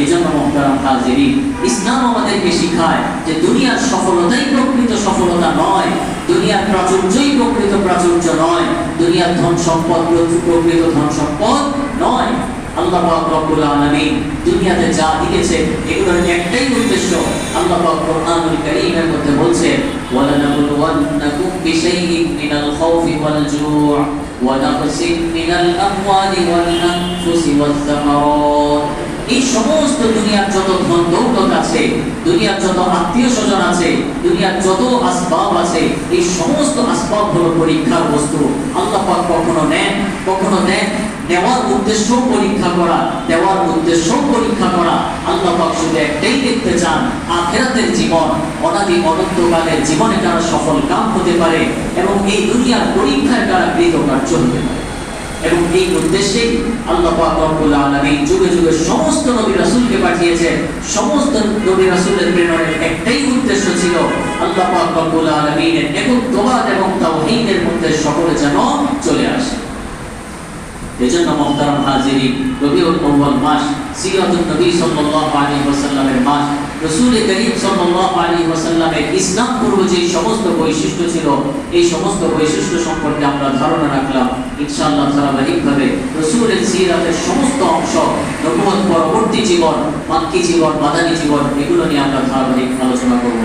এই ইসলাম আমাদেরকে শিখায় যে দুনিয়ার সফলতাই প্রকৃত সফলতা নয়, দুনিয়ার প্রাচুর্যই প্রকৃত প্রাচুর্য নয়, দুনিয়ার ধন সম্পদ প্রকৃত ধন সম্পদ নয়। আল্লাহ পাক রব্বুল আলামিন দুনিয়াতে যা দিয়েছে এগুলোর একটাই উদ্দেশ্য। আল্লাহ পাক কোরআনুল কারীমের মধ্যে বলছে, ওয়ালানাবলুওয়ান্নাকুম বিশাইইন মিনাল খাউফি ওয়াল ওয়া নাকসিন মিনাল আমওয়ালি ওয়াল আনফুসি এই সমস্ত দুনিয়ার যত ধন দৌলত আছে, দুনিয়ার যত আত্মীয় স্বজন আছে, দুনিয়ার যত আসবাব আছে, এই সমস্ত আসবাব হলো পরীক্ষার বস্তু। আল্লাহ পাক কখনো নেন, কখনো দেন, নেওয়ার উদ্দেশ্য পরীক্ষা করা, দেওয়ার উদ্দেশ্য পরীক্ষা করা। আল্লাহ পাক শুধু একটাই দেখতে চান, আখেরাতের জীবন, অনাদি অনন্তকালের জীবনে তারা সফল কাম হতে পারে, এবং এই দুনিয়ার পরীক্ষায় তারা কৃতকার্য হতে পারে। এবং এই উদ্দেশ্যে আল্লাহ রব্বুল আলামিন যুগে যুগে সমস্ত নবী রাসূলকে পাঠিয়েছে। সমস্ত নবী রাসূলের প্রেরণের একটাই উদ্দেশ্য ছিল আল্লাহ পাক রব্বুল আলামিনের এবং তাওহীদের মধ্যে সকলে যেন চলে আসে। এজন্য মুহতারাম হাজিরিন, রবিউল আউয়াল মাস সিরাতুন নবী সাল্লাল্লাহু রাসূল করিম আলাইহি ওয়াসাল্লামের ইসলাম পূর্ব যে সমস্ত বৈশিষ্ট্য ছিল, এই সমস্ত বৈশিষ্ট্য সম্পর্কে আমরা ধারণা রাখলাম। ইনশাআল্লাহ ধারাবাহিকভাবে রসুলের সিরাতের সমস্ত অংশ নবুয়ত পরবর্তী জীবন মাক্কি জীবন, মাদানী জীবন, এগুলো নিয়ে আমরা ধারাবাহিক আলোচনা করব।